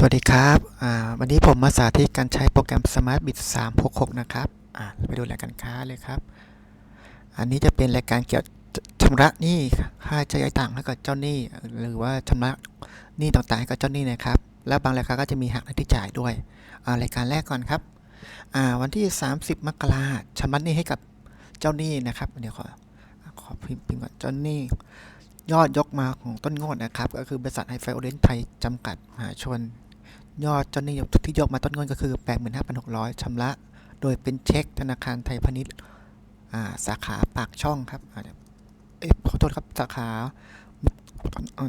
สวัสดีครับ วันนี้ผมมาสาธิตการใช้โปรแกรม Smart Bit 366 นะครับไปดูรายการค้าเลยครับ อันนี้จะเป็นรายการเกี่ยวชำระหนี้ค่าใช้จ่ายต่างให้กับเจ้าหนี้ หรือว่าชำระหนี้ต่างๆให้กับเจ้าหนี้นะครับ แล้วบางรายการก็จะมีหักหน้าที่จ่ายด้วยรายการแรกก่อนครับ วันที่ 30 มกราชำระหนี้ให้กับเจ้าหนี้นะครับ เดี๋ยวขอขอพิมพ์พิมพ์ก่อนเจ้าหนี้ยอดยกมาของต้นงวดนะครับ ก็คือบริษัทไฮไฟโอเรนไทยจำกัดมหาชน ยอดเจ้าหนี้ที่ยกมาต้นงวดก็คือ 85,600ชำระ โดยเป็นเช็คธนาคารไทยพาณิชย์สาขาปากช่องครับเอขอโทษครับสาขา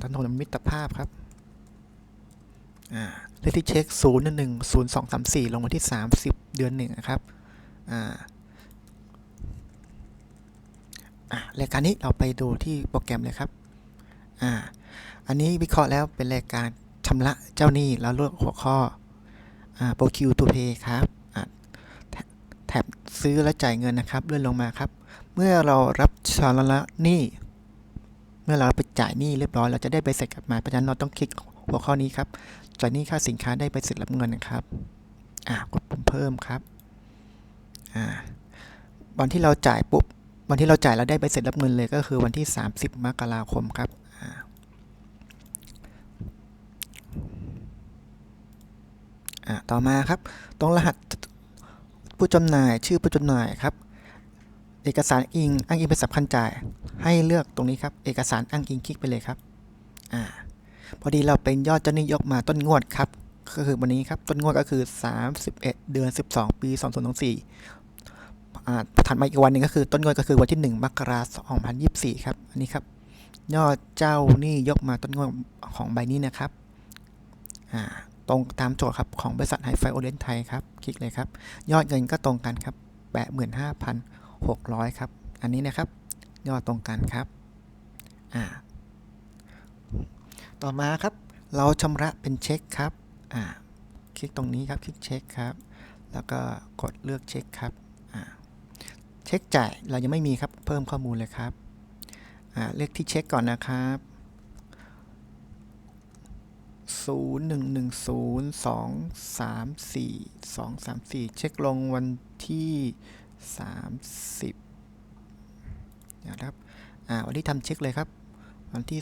ถนนมิตรภาพครับเลขที่เช็ค 0 1 0 2 3 4 ลงวันที่ 30 เดือนหนึ่งนะครับรายการนี้เราไปดูที่โปรแกรมเลยครับออันนี้วิเคราะห์แล้วเป็นรายการ ชำระเจ้าหนี้แล้วเลือกหัวข้ออ่าโปรคิวทูเพย์ครับแถแถบซื้อและจ่ายเงินนะครับ เลื่อนลงมาครับ เมื่อเรารับชำระหนี้ เมื่อเราไปจ่ายหนี้เรียบร้อย เราจะได้ใบเสร็จกลับมาเพราะฉะนั้นเราต้องคลิกหัวข้อนี้ครับ จ่ายหนี้ค่าสินค้าได้ใบเสร็จรับเงินนะครับ อ่ากดปุ่มเพิ่มครับอ่าวันที่เราจ่ายปุ๊บวันที่เราจ่ายเราได้ใบเสร็จรับเงินเลยก็คือวันที่ 30 มกราคมครับ อ่าต่อมาครับตรงรหัสผู้จำหน่ายชื่อผู้จำหน่ายครับ เอกสารอิงอ้างอิงเป็นสำคัญจ่าย ให้เลือกตรงนี้ครับเอกสารอ้างอิงคลิกไปเลยครับอ่าพอดีเราเป็นยอดเจ้าหนี้ยกมาต้นงวดครับก็คือวันนี้ครับต้นงวดก็คือ 31 เดือน 12 ปี2024อ่าถัดมาอีกวันหนึ่งก็คือต้นงวดก็คือวันที่ 1มกราคม2024ครับอันนี้ครับยอดเจ้าหนี้ยกมาต้นงวดของใบนี้นะครับอ่า ตรงตามโจทย์ครับของบริษัทไฮไฟโอเรนไทยครับ คลิกเลยครับ ยอดเงินก็ตรงกันครับ85,600ครับ อันนี้นะครับ ยอดตรงกันครับ อ่า ต่อมาครับ เราชำระเป็นเช็คครับ อ่า คลิกตรงนี้ครับ คลิกเช็คครับ แล้วก็กดเลือกเช็คครับ อ่า เช็คจ่ายเรายังไม่มีครับ เพิ่มข้อมูลเลยครับ อ่า เลือกที่เช็คก่อนนะครับ 0 1 1 0 2 3 4 2 3 4เช็คลงวันที่30นะครับ อ่า วันที่ทำเช็คเลยครับ วันที่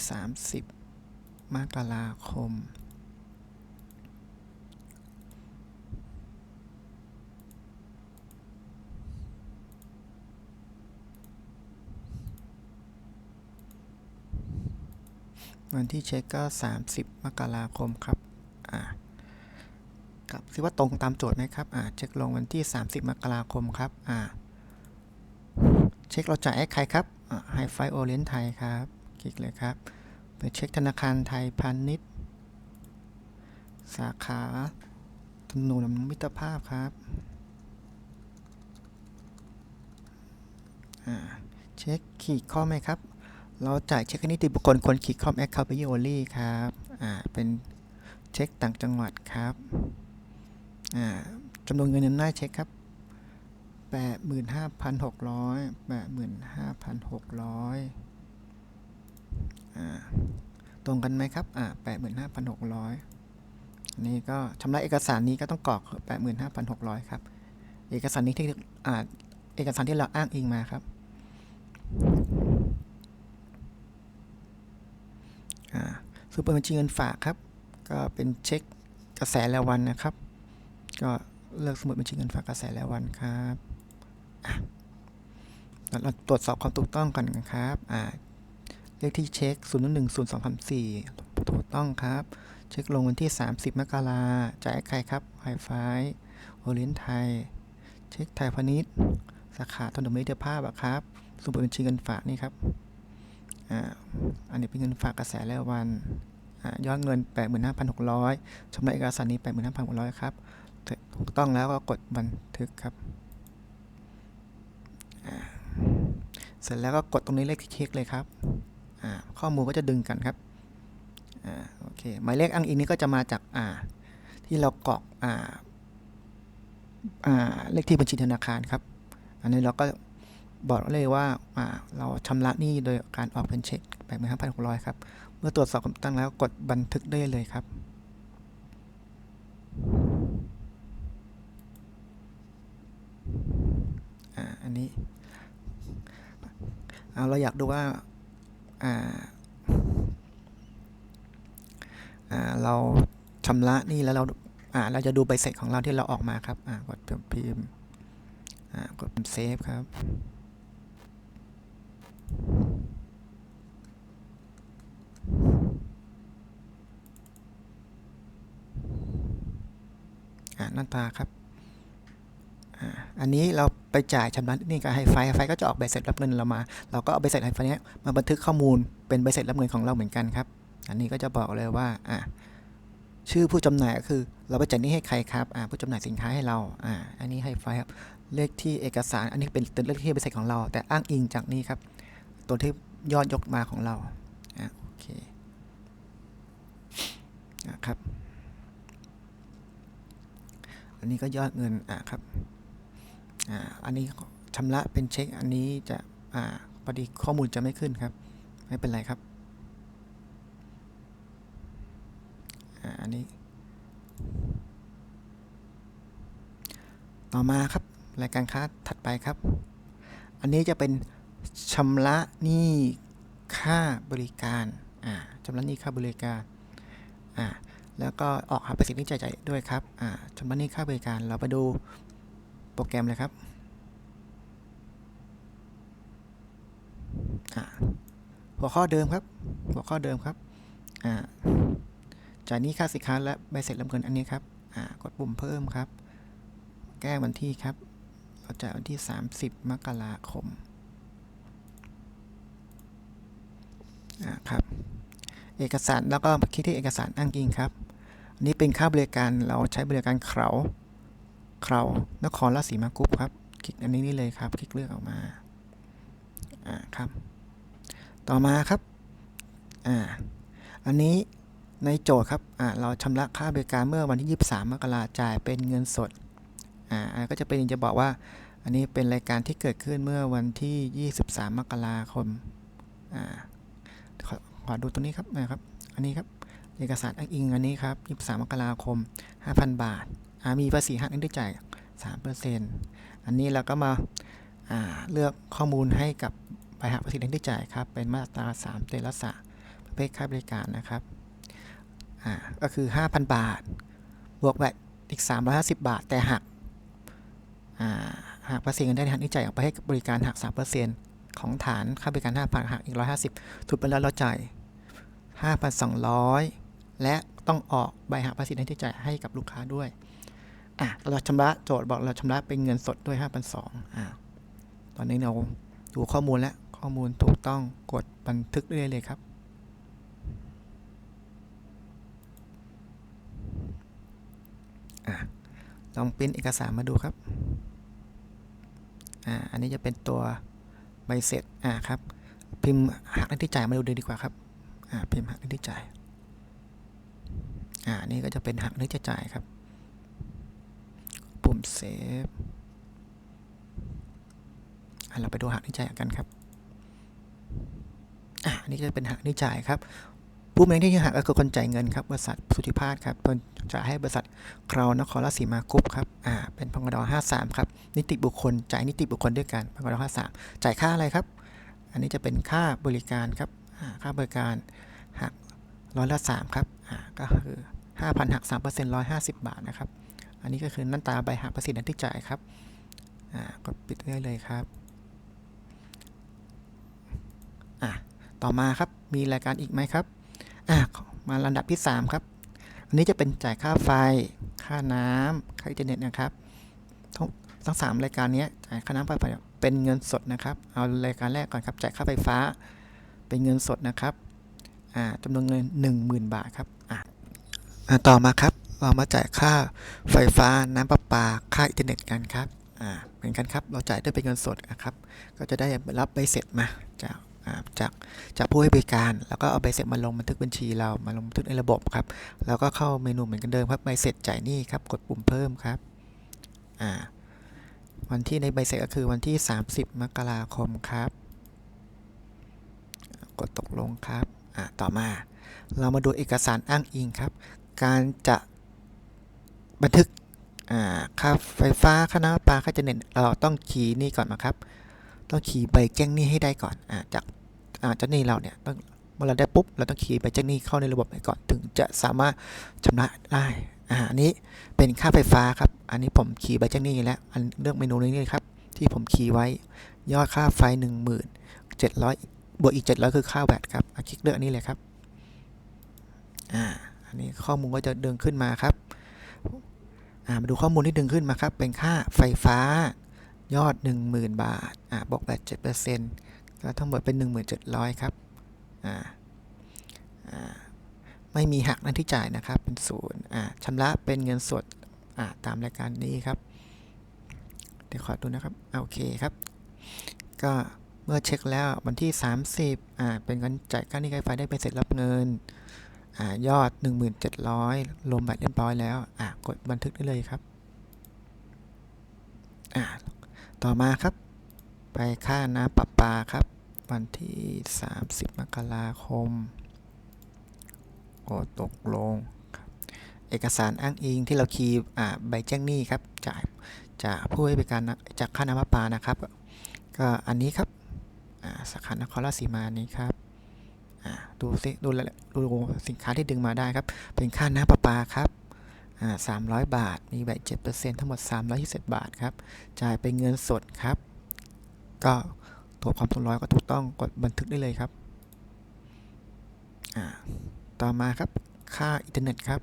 30มกราคม วันที่เช็คก็ 30 มกราคมครับอ่าครับซิว่าตรงตามโจทย์ไหมครับอ่าเช็คลงวันที่ 30 มกราคมครับอ่าเช็คเราจ่ายให้ใครครับไฮไฟโอเรนไทยครับ คลิกเลยครับ ไปเช็คธนาคารไทยพาณิชย์สาขาถนนมิตรภาพครับอ่าเช็คขีดข้อไหมครับ เราจ่ายเช็คนิติบุคคลควรขีดข้อมแอคเคาท์ไปยี่โอลี่ครับ อ่า เป็นเช็คต่างจังหวัดครับ อ่าจำนวนเงินในหน้าเช็คครับแปดหมื่นห้าพันหกร้อยแปดหมื่นห้าพันหกร้อยอ่า ตรงกันไหมครับ อ่าแปดหมื่นห้าพันหกร้อยนี่ก็ชำระเอกสารนี้ก็ต้องกรอกแปดหมื่นห้าพันหกร้อยครับ เอกสารนี้ที่อ่าเอกสารที่เราอ้างอิงมาครับ อ่าคือเป็นบัญชีเงินฝากครับ ก็เป็นเช็คกระแสรายวันนะครับ ก็เลือกสมุดบัญชีเงินฝากกระแสรายวันครับเราตรวจสอบความถูกต้องกันนะครับเลขที่เช็ค0 1 0 2 3 4 ถูกต้องครับ เช็คลงวันที่ 30 มกราจ่ายให้ใครครับไฮไฟโอเลียนไทย เช็คไทยพาณิชย์ สาขาถนนมิตรภาพอะครับสมุดบัญชีเงินฝากนี่ครับ อ่าอันนี้เป็นเงินฝากกระแสรายวันอ่ายอดเงิน 85,600ชำระเอกสารนี้ 85,600 ครับ ถูกต้องแล้วก็กดบันทึกครับ เสร็จแล้วก็กดตรงนี้เลขที่เช็คเลยครับ ข้อมูลก็จะดึงกันครับอโอเคหมายเลขอ้างอิงนี้ก็จะมาจากที่เรากรอกเลขที่บัญชีธนาคารครับ อันนี้เราก็ บอกเลยว่าเราชำระหนี้โดยการออกเป็นเช็คแปดหมื่นห้าพันหกร้อยครับ เมื่อตรวจสอบคำตั้งแล้วกดบันทึกได้เลยครับ อันนี้เราอยากดูว่าเราชำระนี่แล้วเราเราจะดูใบเสร็จของเราที่เราออกมาครับกดพิมพ์กดเซฟครับ หน้าตาครับอันนี้เราไปจ่ายชำระนี่กับไฮไฟไฮไฟก็จะออกใบเสร็จรับเงินเรามา เราก็เอาใบเสร็จไฮไฟนี้มาบันทึกข้อมูลเป็นใบเสร็จรับเงินของเราเหมือนกันครับ อันนี้ก็จะบอกเลยว่าอ่าชื่อผู้จำหน่ายก็คือ เราไปจ่ายนี้ให้ใครครับอ่าผู้จำหน่ายสินค้าให้เราอ่าอันนี้ไฮไฟครับเลขที่เอกสาร อันนี้เป็นเป็นเลขที่ใบเสร็จของเรา แต่อ้างอิงจากนี้ครับ ตัวที่ยอดยกมาของเราอ่าโอเคนะครับ อันนี้ก็ยอดเงินอ่าครับอ่าอันนี้ชำระเป็นเช็ค อันนี้จะอ่าพอดีข้อมูลจะไม่ขึ้นครับ ไม่เป็นไรครับอ่าอันนี้ ต่อมาครับรายการค้าถัดไปครับ อันนี้จะเป็น ชำระหนี้ค่าบริการอ่าชำระหนี้ค่าบริการอ่าแล้วก็ออกหาภาษีที่จ่ายด้วยครับอ่าชำระหนี้ค่าบริการเราไปดูโปรแกรมเลยครับหัวข้อเดิมครับ หัวข้อเดิมครับจ่ายหนี้ค่าสินค้าและใบเสร็จรับเงินอันนี้ครับกดปุ่มเพิ่มครับ แก้วันที่ครับ เราจ่ายวันที่ 30 มกราคม ครับ เอกสารแล้วก็คลิกที่เอกสารอ้างอิงครับอันนี้เป็นค่าบริการเราใช้บริการเขาเขานครราชสีมากรุ๊ปครับ คลิกอันนี้นี่เลยครับ คลิกเลือกออกมา อ่าครับ ต่อมาครับ อ่า อันนี้ในโจทย์ครับ อ่า เราชำระค่าบริการเมื่อวันที่ 23 มกราจ่ายเป็นเงินสด อ่า ก็จะเป็นจะบอกว่า อันนี้เป็นรายการที่เกิดขึ้นเมื่อวันที่ 23 มกราคม อ่า ขอดูตัวนี้ครับนะครับ อันนี้ครับเอกสารอ้างอิงอันนี้ครับ23มกราคม 5,000 บาทอ่ามีภาษีหักเงินได้จ่าย3%อันนี้เราก็มาาเลือกข้อมูลให้กับใบหักภาษีที่ได้จ่ายครับ เป็นมาตรา3เตลัสะประเภทค่าบริการนะครับอ่าก็คือ 5,000 บาท บวกแวตอีก 350 บาท แต่หักอ่าหักภาษีเงินได้หักที่จ่ายออกไปให้บริการหัก 3%ของฐานค่าบริการ 5,000หักอีก 150ถูกไปแล้วเราจ่าย 5,200 และต้องออกใบหักภาษีที่จ่ายให้กับลูกค้าด้วยอะเราชำระโจทย์บอกเราชำระเป็นเงินสดด้วย 5,200อะตอนนี้เราดูข้อมูลแล้วข้อมูลถูกต้องกดบันทึกได้เลยครับอะลองปริ้นเอกสารมาดูครับ อ่า อันนี้จะเป็นตัวใบเสร็จ อ่าครับ พิมพ์หักหน้าที่จ่ายมาดูดีกว่าครับ อ่าพิมพ์หักน้าที่จ่ายอ่านี่ก็จะเป็นหักน้าที่จ่ายครับ ปุ่มเซฟอ่าเราไปดูหักน้าที่จ่ายกันครับอ่านนี้จะเป็นหักน้าที่จ่ายครับผู้มีหน้าที่หักก็คือคนจ่ายเงินครับบริษัทสุทธิพาสครับเป็นจ่ายให้บริษัทคราวนครราชสีมากรุ๊ปครับอ่าเป็นพงด53ครับนิติบุคคลจ่ายนิติบุคคลด้วยกันพงด53จ่ายค่าอะไรครับ อันนี้จะเป็นค่าบริการครับ ค่าบริการหักร้อยละ3ครับก็คือ5,000หัก3% 150บาทนะครับ อันนี้ก็คือหน้าตาใบหักภาษีหน้าที่จ่ายครับกดปิดได้เลยครับต่อมาครับมีรายการอีกไหมครับมาลำดับที่3ครับอันนี้จะเป็นจ่ายค่าไฟ ค่าน้ำค่าอินเทอร์เน็ตนะครับทั้งทั้งสามรายการนี้จ่ายค่าน้ำค่าไฟเป็นเงินสดนะครับ เอารายการแรกก่อนครับจ่ายค่าไฟฟ้า เป็นเงินสดนะครับจำนวนเงิน 10,000 บาทครับต่อมาครับเรามาจ่ายค่าไฟฟ้าน้ำประปาค่าอินเทอร์เน็ตกันครับเหมือนกันครับเราจ่ายด้วยเป็นเงินสดนะครับ ก็จะได้รับใบเสร็จมาจากจากจากผู้ให้บริการ แล้วก็เอาใบเสร็จมาลงบันทึกบัญชีเรามาลงบันทึกในระบบครับ แล้วก็เข้าเมนูเหมือนกันเดิมครับใบเสร็จจ่ายหนี้ครับกดปุ่มเพิ่มครับวันที่ในใบเสร็จก็คือวันที่ 30 มกราคมครับ กดตกลงครับอ่าต่อมา เรามาดูเอกสารอ้างอิงครับ การจะบันทึกค่าไฟฟ้าค่าน้ำประปาค่าอินเทอร์เน็ตเราต้องคีย์นี่ก่อนนะครับ ต้องคีย์ใบแจ้งหนี้ให้ได้ก่อนอ่าจากอ่าเจ้าหนี้เราเนี่ยต้องเมื่อเราได้ปุ๊บเราต้องคีย์ใบแจ้งหนี้เข้าในระบบไปก่อนถึงจะสามารถชำระได้อ่าอันนี้เป็นค่าไฟฟ้าครับ อันนี้ผมคีย์ใบแจ้งหนี้แล้วอันเลือกเมนูนี้เลยครับ ที่ผมคีย์ไว้ยอดค่าไฟ 1700 บวกอีก 700 คือค่าแวตครับอะคลิกเลือกอันนี้เลยครับอ่าอันนี้ข้อมูลก็จะดึงขึ้นมาครับอ่ามาดูข้อมูลที่ดึงขึ้นมาครับ เป็นค่าไฟฟ้ายอด 10,000 บาทอ่าบอกแบต7%ก็ทั้งหมดเป็น 1700 ครับอ่าอ่าไม่มีหักหน้าที่จ่ายนะครับ เป็นศูนย์อ่าชำระเป็นเงินสดอ่าตามรายการนี้ครับเดี๋ยวขอดูนะครับโอเคครับ ก็ เมื่อเช็คแล้ววันที่ 30อ่าเป็นการจ่ายค่าหนี้ค่าไฟได้ไปเสร็จรับเงินอ่ายอด 1700รวมแบตเรียบร้อยแล้วอ่ากดบันทึกได้เลยครับอ่าต่อมาครับ ไปค่าน้ำประปาครับ วันที่ 30 มกราคมโอ้ตกลงเอกสารอ้างอิงที่เราคีย์ใบแจ้งหนี้ครับจ่ายจากผู้ให้บริการจากค่าน้ำประปานะครับ ก็อันนี้ครับ สาขานครราชสีมานี้ครับดูสิดูแลดูสินค้าที่ดึงมาได้ครับ เป็นค่าน้ำประปาครับอ่า300บาท มีแบเจ็ดเปอร์เซ็นต7%ทั้งหมด320บบาทครับ จ่ายเป็นเงินสดครับ ก็ตัวความถูกร้อยก็ถูกต้องกดบันทึกได้เลยครับ ต่อมาครับ ค่าอินเทอร์เน็ตครับ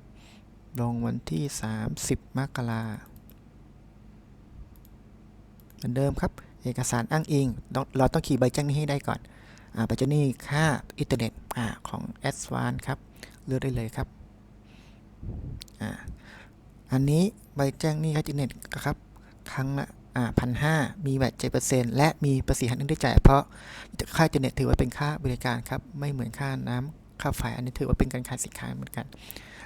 ลงวันที่ 30 มกราเหมือนเดิมครับ เอกสารอ้างอิง เราต้องขีย์ใบแจ้งหนี้ให้ได้ก่อนอใบแจ้งหนี้ค่าอินเทอร์เน็ตอของ a d v a n c e ครับ เลือกได้เลยครับออันนี้ใบแจ้งหนี้ค่าอินเทอร์เน็ตครับครั้งละพันห้ามีแวตเจ็ดเปอร์เซ็นต์และมีภาษีหักเงินได้จ่ายเพราะค่าอินเทอร์เน็ตถือว่าเป็นค่าบริการครับ ไม่เหมือนค่าน้ำค่าไฟอันนี้ถือว่าเป็นการขายสินค้าเหมือนกัน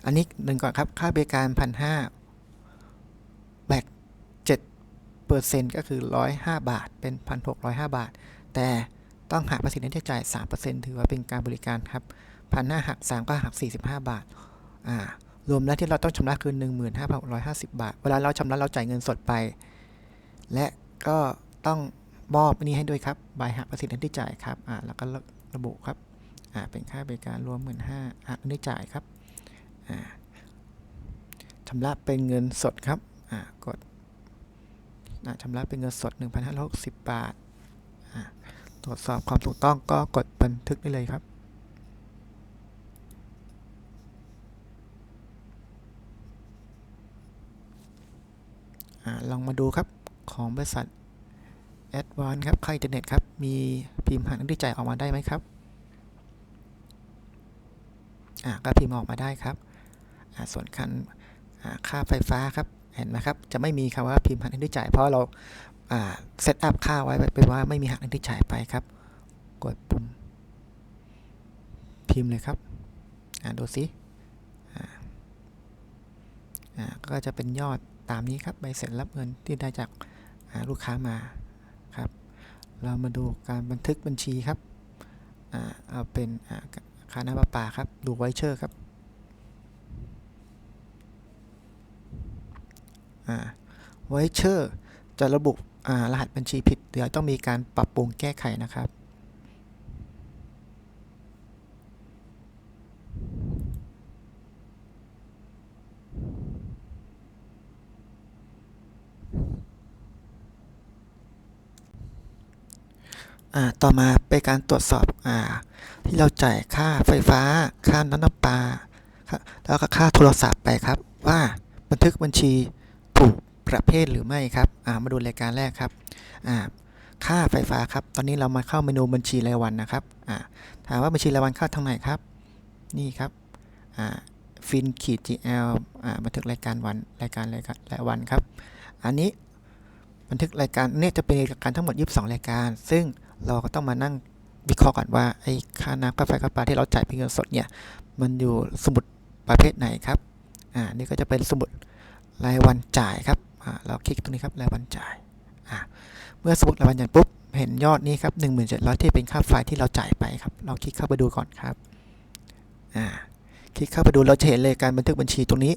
อันนี้หนึ่งก่อนครับ ค่าบริการพันห้าแวต เปอร์เซ็นต์ก็คือร้อยห้าบาท เป็นพันหกร้อยห้าบาท แต่ต้องหักภาษีนั้นที่จ่ายสามเปอร์เซ็นถือว่าเป็นการบริการครับพันห้าหักสามก็หักสี่สิบห้าบาท อ่า รวมแล้วที่เราต้องชำระคือ 15,650 บาท เวลาเราชำระเราจ่ายเงินสดไป และก็ต้องมอบอันนี้ให้ด้วยครับ ใบหักภาษีนั้นที่จ่ายครับ อ่า แล้วก็ระบุครับ อ่า เป็นค่าบริการรวม 15,000หักอันที่จ่ายครับ อ่าชำระเป็นเงินสดครับ อ่า กด ชำระเป็นเงินสด 1,560 บาทอ่าตรวจสอบความถูกต้องก็กดบันทึกได้เลยครับอลองมาดูครับของบริษัท a d v a n c e ครับค่าอินเทอร์เน็ตครับ มีพิมพ์หักหน้าที่จ่ายออกมาได้ไหมครับก็พิมพ์ออกมาได้ครับส่วนคันค่าไฟฟ้าครับ เห็นไหมครับ จะไม่มีคำว่าพิมพ์หักหน้าที่จ่าย เพราะเราเซตอัพค่าไว้เป็นว่าไม่มีหักหน้าที่จ่ายไปครับ กดปุ่ม พิมพ์เลยครับดูสิก็จะเป็นยอดตามนี้ครับใบเสร็จรับเงินที่ได้จากลูกค้ามาครับ เรามาดูการบันทึกบัญชีครับเอาเป็นค่าน้ำประปาครับ ดูไวเชอร์ครับ ไวเชอร์จะระบุรหัสบัญชีผิด เดี๋ยวต้องมีการปรับปรุงแก้ไขนะครับต่อมาเป็นการตรวจสอบอที่เราจ่ายค่าไฟฟ้า ค่าน้ำน้ำปลาแล้วก็ค่าโทรศัพท์ไปครับ ว่าบันทึกบัญชี ถูกประเภทหรือไม่ครับอ่ามาดูรายการแรกครับอ่าค่าไฟฟ้าครับ ตอนนี้เรามาเข้าเมนูบัญชีรายวันนะครับอ่าถามว่าบัญชีรายวันเข้าทางไหนครับ นี่ครับอ่าฟินขีด gl อ่าบันทึกรายการวันรายการรายการรายวันครับ อันนี้บันทึกรายการเนี่ยจะเป็นรายการทั้งหมด 22 รายการ ซึ่งเราก็ต้องมานั่งวิเคราะห์ก่อนว่าไอ้ค่าน้ำค่าไฟค่าปลาที่เราจ่ายเป็นเงินสดเนี่ย มันอยู่สมุดประเภทไหนครับ อ่า นี่ก็จะเป็นสมุด รายวันจ่ายครับเราคลิกตรงนี้ครับรายวันจ่ายเมื่อสมุดรายวันจ่ายปุ๊บเห็นยอดนี้ครับ1,700 ที่เป็นค่าไฟที่เราจ่ายไปครับ เราคลิกเข้าไปดูก่อนครับคลิกเข้าไปดูเราจะเห็นเลยการบันทึกบัญชีตรงนี้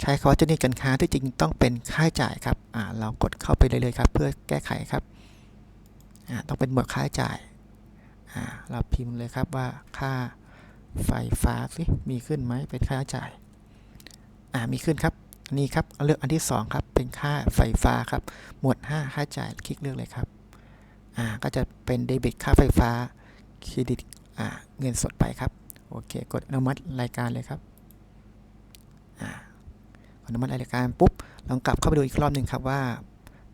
ใช้คำว่าเจ้าหนี้การค้าที่จริงต้องเป็นค่าใช้จ่ายครับเรากดเข้าไปเลยเลยครับ เพื่อแก้ไขครับต้องเป็นหมวดค่าใช้จ่ายเราพิมพ์เลยครับว่าค่าไฟฟ้าสิมีขึ้นไหมเป็นค่าใช้จ่ายมีขึ้นครับ นนี้ครับเลือกอันที่สองครับ เป็นค่าไฟฟ้าครับ หมวด 5 ค่าจ่าย คลิกเลือกเลยครับ อ่า ก็จะเป็นเดบิตค่าไฟฟ้า เครดิต อ่า เงินสดไปครับ โอเค กดอนุมัติรายการเลยครับ อ่า อนุมัติรายการปุ๊บ ลองกลับเข้าไปดูอีกรอบหนึ่งครับว่า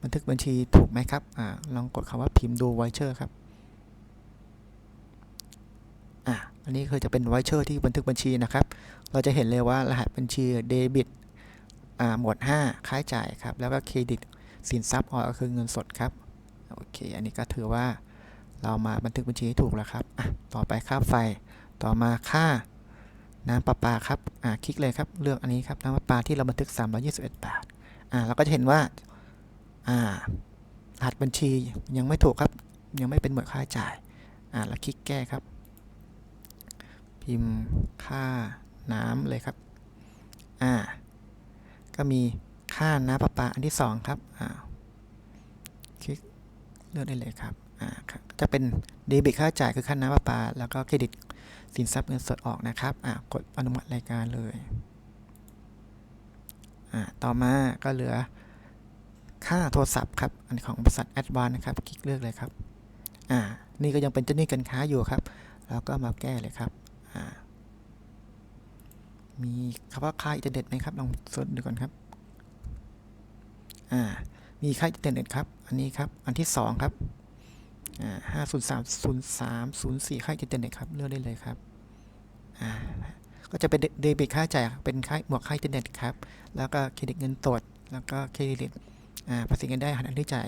บันทึกบัญชีถูกไหมครับ อ่า ลองกดคำว่าพิมพ์ดูไวเชอร์ครับ อ่า อันนี้คือจะเป็นไวเชอร์ที่บันทึกบัญชีนะครับ เราจะเห็นเลยว่ารหัสบัญชีเดบิต หมวด 5 ค่าใช้จ่ายครับ แล้วก็เครดิตสินทรัพย์ออก็คือเงินสดครับ โอเค อันนี้ก็ถือว่าเรามาบันทึกบัญชีให้ถูกแล้วครับ ต่อไปค่าไฟ ต่อมาค่าน้ำประปาครับ อ่า คลิกเลยครับ เลือกอันนี้ครับ น้ำประปาที่เราบันทึก 321 บาท อ่า เราก็จะเห็นว่า อ่ารหัสบัญชียังไม่ถูกครับ ยังไม่เป็นหมวดค่าใช้จ่าย อ่า เราคลิกแก้ครับ พิมพ์ค่าน้ำเลยครับ อ่า ก็มีค่าน้ำประปาอันที่สองครับอ่าคลิกเลือกได้เลยครับอ่าครับจะเป็นเดบิตค่าจ่ายคือค่าน้ำประปา แล้วก็เครดิตสินทรัพย์เงินสดออกนะครับอะกดอนุมัติรายการเลยอะต่อมาก็เหลือค่าโทรศัพท์ครับอันของบริษัทแอดวานนะครับ คลิกเลือกเลยครับอ่านี่ก็ยังเป็นเจ้าหนี้การค้าอยู่ครับ แล้วก็มาแก้เลยครับอ่า มีคำว่าค่าอินเทอร์เน็ตไหมครับ ลองเสิร์ชดูก่อนครับ อ่า มีค่าอินเทอร์เน็ตครับ อันนี้ครับ อันที่สองครับ อ่าห้าศูนย์สามศูนย์สามศูนย์สี่ค่าอินเทอร์เน็ตครับ เลือกได้เลยครับ อ่า ก็จะเป็นเดบิตค่าจ่ายเป็นค่าหมวดค่าอินเทอร์เน็ตครับ แล้วก็เครดิตเงินสด แล้วก็เครดิต อ่า ภาษีเงินได้หักที่จ่าย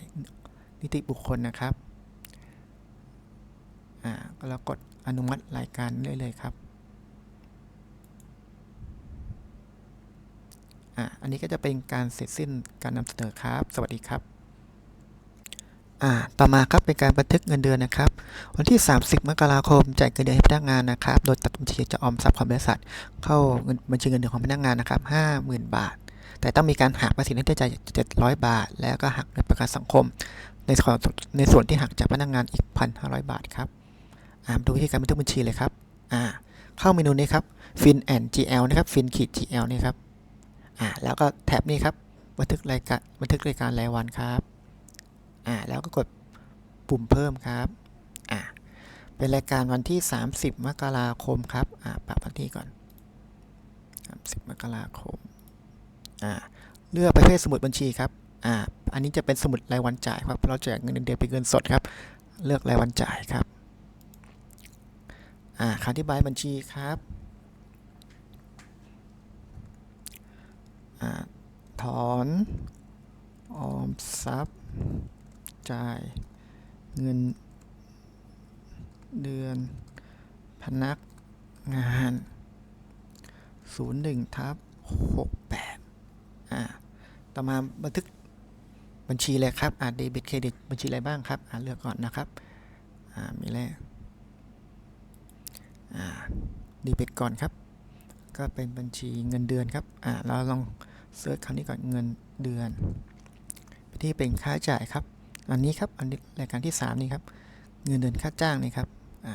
นิติบุคคลนะครับ อ่า ก็เรากดอนุมัติรายการได้เลยครับ อ่า อั นนี้ก็จะเป็นการเสร็จสิ้นการนำเสนอครับ สวัสดีครับต่อมาครับเป็นการบันทึกเงินเดือนนะครับ วันที่ 30 มกราคมจ่ายเงินเดือนให้พนักงานนะครับ โดยตัดบัญชีจะออมทรัพย์ของบริษัท เข้าเงินบัญชีเงินเดือนของพนักงานนะครับ 50,000 บาท แต่ต้องมีการหักภาษีนิติจ่าย700 บาท แล้วก็หักเงินประกันสังคม ในส่วนในส่วนที่หักจากพนักงานอีก 1,500 บาทครับอ่ามาดูวิธีการบันทึกบัญชีเลยครับเข้าเมนูนี้ครับ fin and gl นะครับ fin ขีด gl นี่ครับ อ่าแล้วก็แท็บนี้ครับบันทึกรายการบันทึกรายการรายวันครับอ่าแล้วก็กดปุ่มเพิ่มครับอ่าเป็นรายการวันที่ 30 มกราคมครับอ่าปรับวันที่ก่อน 30 มกราคมอ่าเลือกประเภทสมุดบัญชีครับอ่าอันนี้จะเป็นสมุดรายวันจ่ายครับเราแจกเงินเดือนเป็นเงินสดครับ เลือกรายวันจ่ายครับอ่าคำอธิบายบัญชีครับ อ่า ถอนออมทรัพย์ จ่าย เงิน เดือน พนักงาน01ทับ68อ่าต่อมาบันทึกบัญชีเลยครับอ่าเดบิตเครดิตบัญชีอะไรบ้างครับอ่าเลือกก่อนนะครับ อ่า มีแรกอ่าเดบิตก่อนครับ ก็เป็นบัญชีเงินเดือนครับ อ่า เราลอง เซิร์ชคำนี้ก่อนเงินเดือนที่เป็นค่าจ่ายครับ อันนี้ครับ อันรายการที่ 3 นี่ครับ เงินเดือนค่าจ้างนี่ครับ อ่า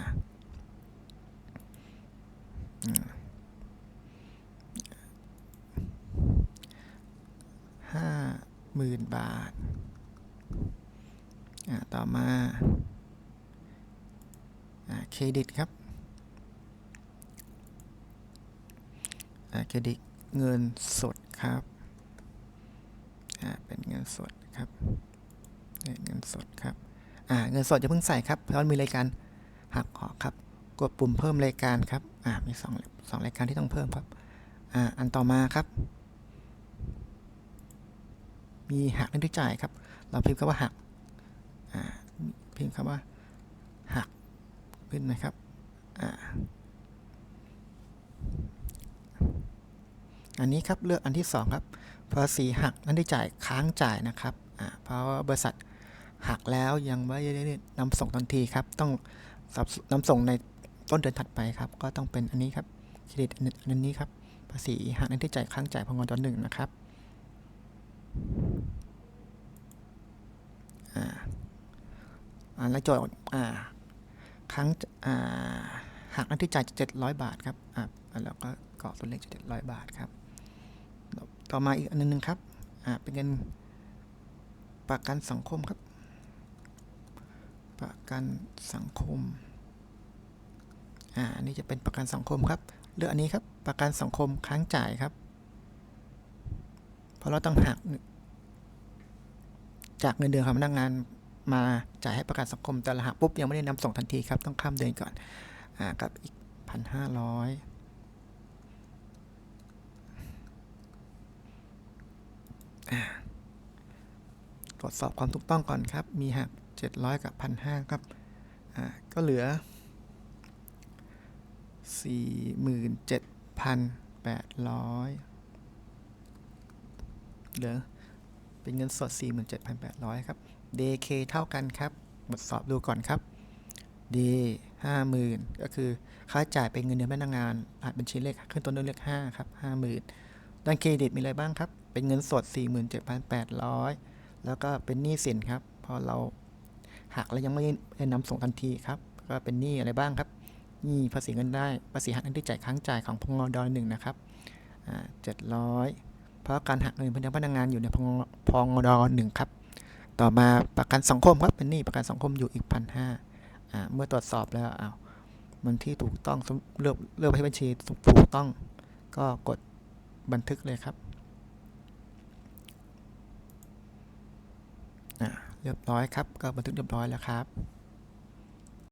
ห้าหมื่นบาท อ่า ต่อมา อ่า เครดิตครับ อ่า เครดิต เงินสดครับอ่าเป็นเงินสดครับเงินสดครับอ่าเงินสดจะเพิ่งใส่ครับเพราะมีรายการหักออกครับ กดปุ่มเพิ่มรายการครับอ่ามีสองสองรายการที่ต้องเพิ่มครับอ่าอันต่อมาครับ มีหักเงินที่จ่ายครับ เราพิมพ์คำว่าหักอ่าพิมพ์คำว่าหักขึ้นนะครับ อ่า อันนี้ครับเลือกอันที่สองครับภาษีหักเงินที่จ่ายค้างจ่ายนะครับเพราะว่าบริษัทหักแล้วยังไม่ได้นำส่งทันทีครับ ต้องนำส่งในต้นเดือนถัดไปครับ ก็ต้องเป็นอันนี้ครับเครดิตอันนี้ครับภาษีหักเงินที่จ่ายค้างจ่ายพงดหนึ่งนะครับอ่าแล้วโจทย์อ่าค้างอ่าหักเงินที่จ่ายเจ็ดร้อยบาทครับอ่าแล้วก็กรอกตัวเลขเจ็ดร้อยบาทครับ ต่อมาอีกอันนึงครับ อ่า เป็นเงินประกันสังคมครับ ประกันสังคม อ่า อันนี้จะเป็นประกันสังคมครับ เลือกอันนี้ครับ ประกันสังคมค้างจ่ายครับ เพราะเราต้องหักจากเงินเดือนของพนักงานมาจ่ายให้ประกันสังคมแต่ละหักปุ๊บยังไม่ได้นำส่งทันทีครับ ต้องข้ามเดือนก่อน อ่า กับอีกพันห้าร้อย ตรวจสอบความถูกต้องก่อนครับ มีหัก 700 กับ 1,500 ครับ ก็เหลือ 47,800 เหลือ เป็นเงินสด 47,800 ครับ DK เท่ากันครับตรวจสอบดูก่อนครับ D 50,000ก็คือค่าจ่ายเป็นเงินเดือนพนักงานรหัสบัญชีเลขขึ้นต้นด้วยเลข5ครับ50,000ด้านเครดิตมีอะไรบ้างครับ เป็นเงินสด 47,800 แล้วก็เป็นหนี้สินครับ พอเราหักแล้วยังไม่ได้นำส่งทันทีครับ ก็เป็นหนี้อะไรบ้างครับหนี้ภาษีเงินได้ ภาษีหักเงินที่จ่ายค้างจ่ายของพงอดอหนึ่งนะครับเจ็ดร้อยเพราะการหักเงินพนักพนักงานอยู่ในพงพงดอหนึ่งครับ ต่อมาประกันสังคมครับเป็นหนี้ประกันสังคมอยู่อีกพันห้าเมื่อตรวจสอบแล้วอ้าวมันที่ถูกต้องเลือกเลือกให้บัญชีถูกต้องก็กดบันทึกเลยครับ อ่า เรียบร้อยครับ ก็บันทึกเรียบร้อยแล้วครับ